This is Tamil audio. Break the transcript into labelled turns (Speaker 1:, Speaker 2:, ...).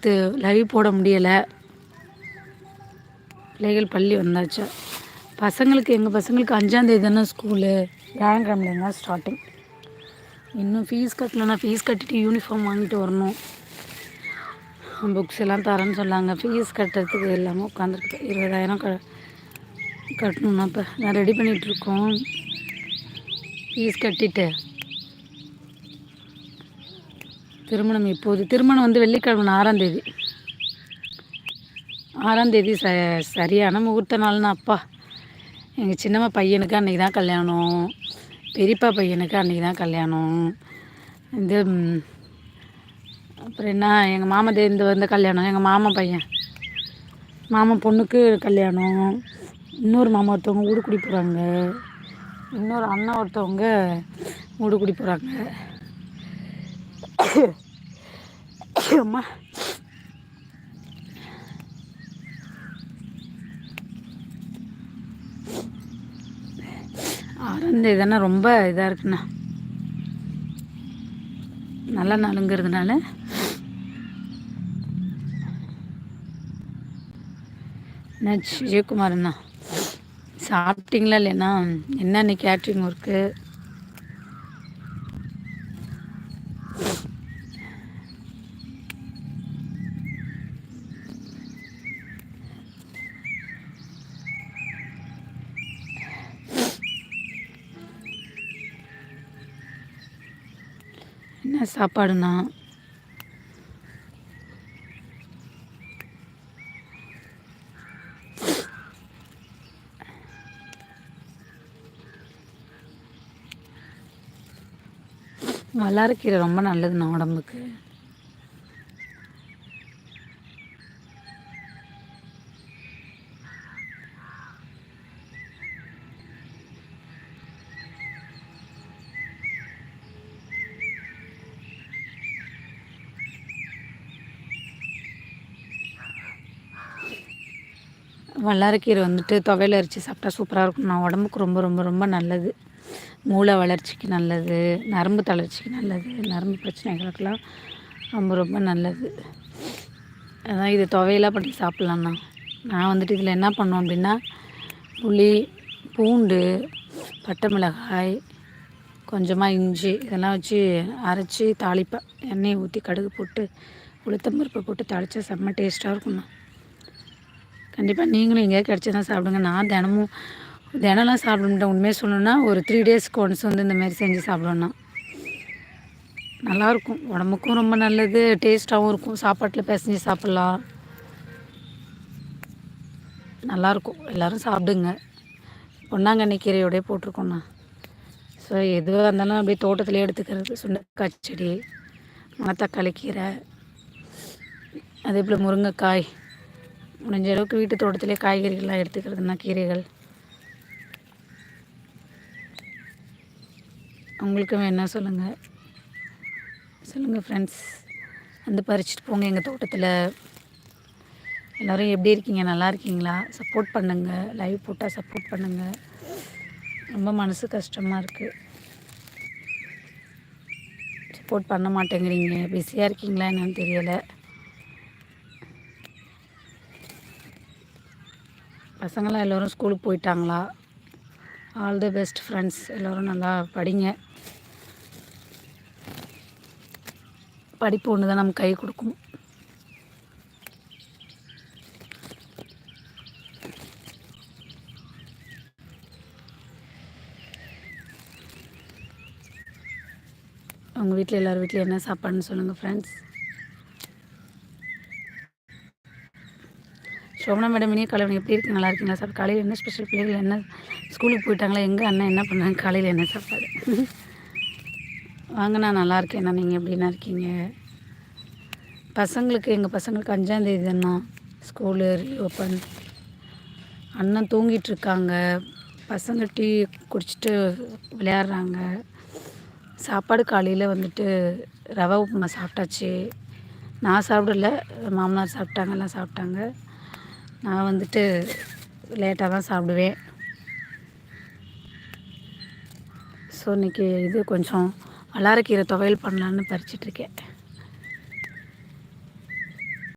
Speaker 1: இது லைவ் போட முடியலை பிள்ளைகள் பள்ளி வந்தாச்சு பசங்களுக்கு எங்கள் பசங்களுக்கு அஞ்சாந்தேதி தானே ஸ்கூலு வியாழக்கிழமையில தான் ஸ்டார்டிங் இன்னும் ஃபீஸ் கட்டலன்னா ஃபீஸ் கட்டிட்டு யூனிஃபார்ம் வாங்கிட்டு வரணும் புக்ஸ் எல்லாம் தரேன்னு சொன்னாங்க ஃபீஸ் கட்டுறதுக்கு எல்லாமே உட்காந்துருக்கு இருபதாயிரம் க கட்டணும்னா இப்போ நான் ரெடி பண்ணிகிட்ருக்கோம் ஃபீஸ் கட்டிட்டு திருமணம் இப்போது திருமணம் வந்து வெள்ளிக்கிழமை ஆறாம் தேதி ஆறாம் தேதி ச சரியான முகூர்த்த நாள்னா அப்பா எங்கள் சின்னம்மா பையனுக்கு அன்றைக்கி தான் கல்யாணம் பெரியப்பா பையனுக்கு அன்றைக்கி தான் கல்யாணம் இது அப்புறம் என்ன எங்கள் மாமா இந்த வந்த கல்யாணம் எங்கள் மாமா பையன் மாமா பொண்ணுக்கு கல்யாணம் இன்னொரு மாமா ஒருத்தவங்க ஊடுக்குடி போகிறாங்க இன்னொரு அண்ணா ஒருத்தவங்க ஊடுக்குடி போகிறாங்க அம்மா ஆரந்து இதெல்லாம் ரொம்ப இதாக இருக்குண்ணா நல்ல நாளுங்கிறதுனால என்ன ஜெயக்குமார்ண்ணா அண்ணா சாப்பிட்டீங்களா இல்லைன்னா என்னென்ன கேட்ரிங் ஒர்க்கு என்ன சாப்பாடுண்ணா வல்லாரக்கீரை ரொம்ப நல்லதுண்ணா உடம்புக்கு வல்லாரக்கீரை வந்துட்டு துவையில் அரிச்சு சாப்பிட்டா சூப்பராக இருக்கும் நான் உடம்புக்கு ரொம்ப ரொம்ப ரொம்ப நல்லது மூளை வளர்ச்சிக்கு நல்லது நரம்பு தளர்ச்சிக்கு நல்லது நரம்பு பிரச்சனைகளுக்கெல்லாம் ரொம்ப ரொம்ப நல்லது அதான் இது துவையெல்லாம் பண்ணி சாப்பிட்லாம்ண்ணா நான் வந்துட்டு இதில் என்ன பண்ணோம் அப்படின்னா புளி பூண்டு பட்டை மிளகாய் கொஞ்சமாக இஞ்சி இதெல்லாம் வச்சு அரைச்சி தாளிப்பேன் எண்ணெயை ஊற்றி கடுகு போட்டு உளுத்தம்பருப்பை போட்டு தாளித்தா செம்ம டேஸ்ட்டாக இருக்கும்ண்ணா கண்டிப்பாக நீங்களும் எங்கேயா தான் சாப்பிடுங்க நான் தினமும் தினம்லாம் சாப்பிட உண்மையாக சொல்லணும்னா ஒரு த்ரீ டேஸ்க்கு ஒன்ஸ் வந்து இந்த மாதிரி செஞ்சு சாப்பிடணும்னா நல்லாயிருக்கும் உடம்புக்கும் ரொம்ப நல்லது டேஸ்ட்டாகவும் இருக்கும் சாப்பாட்டில் பிசைஞ்சு சாப்பிட்லாம் நல்லாயிருக்கும் எல்லோரும் சாப்பிடுங்க பொன்னாங்கண்ணி கீரையோடய போட்டிருக்கோண்ணா ஸோ எதுவாக இருந்தாலும் அப்படியே தோட்டத்திலே எடுத்துக்கிறது சுண்டக்காய் செடி மணத்தக்காளி கீரை அதே போல் முருங்கைக்காய் முடிஞ்ச அளவுக்கு வீட்டு தோட்டத்திலே காய்கறிகள்லாம் எடுத்துக்கிறதுனா கீரைகள் உங்களுக்கும் வேணால் சொல்லுங்கள் சொல்லுங்கள் ஃப்ரெண்ட்ஸ் வந்து பறிச்சுட்டு போங்க எங்கள் தோட்டத்தில் எல்லோரும் எப்படி இருக்கீங்க நல்லா இருக்கீங்களா சப்போர்ட் பண்ணுங்கள் லைவ் போட்டால் சப்போர்ட் பண்ணுங்கள் ரொம்ப மனசு கஷ்டமாக இருக்குது சப்போர்ட் பண்ண மாட்டேங்கிறீங்க பிஸியாக இருக்கீங்களா என்னன்னு தெரியலை பசங்களாம் எல்லோரும் ஸ்கூலுக்கு போயிட்டாங்களா ஆல் தி பெஸ்ட் ஃப்ரெண்ட்ஸ் எல்லோரும் நல்லா படிங்க படிப்பு ஒன்று தான் நம்ம கை கொடுக்கும் உங்கள் வீட்டில் எல்லோரும் வீட்டில் என்ன சாப்பாடுன்னு சொல்லுங்கள் ஃப்ரெண்ட்ஸ் சோமனா மேடம் இனிய காலை எப்படி இருக்கு நல்லா இருக்கீங்களா சார் காலையில் என்ன ஸ்பெஷல் பிள்ளைகள் என்ன ஸ்கூலுக்கு போயிட்டாங்களா எங்கள் அண்ணன் என்ன பண்ணாங்க காலையில் என்ன சாப்பாடு வாங்கண்ணா நல்லா இருக்கேண்ணா நீங்கள் எப்படின்னா இருக்கீங்க பசங்களுக்கு எங்கள் பசங்களுக்கு அஞ்சாந்தேதி தானா ஸ்கூலு ஓப்பன் அண்ணன் தூங்கிட்டு இருக்காங்க பசங்க டீ குடிச்சிட்டு விளையாடுறாங்க சாப்பாடு காலையில் வந்துட்டு ரவா உப்புமா சாப்பிட்டாச்சு நான் சாப்பிடல மாமனார் சாப்பிட்டாங்க எல்லாம் சாப்பிட்டாங்க நான் வந்துட்டு லேட்டாக தான் சாப்பிடுவேன் ஸோ இன்றைக்கி இது கொஞ்சம் வளரக்கீரை துவையல் பண்ணலான்னு பறிச்சிட்ருக்கேன்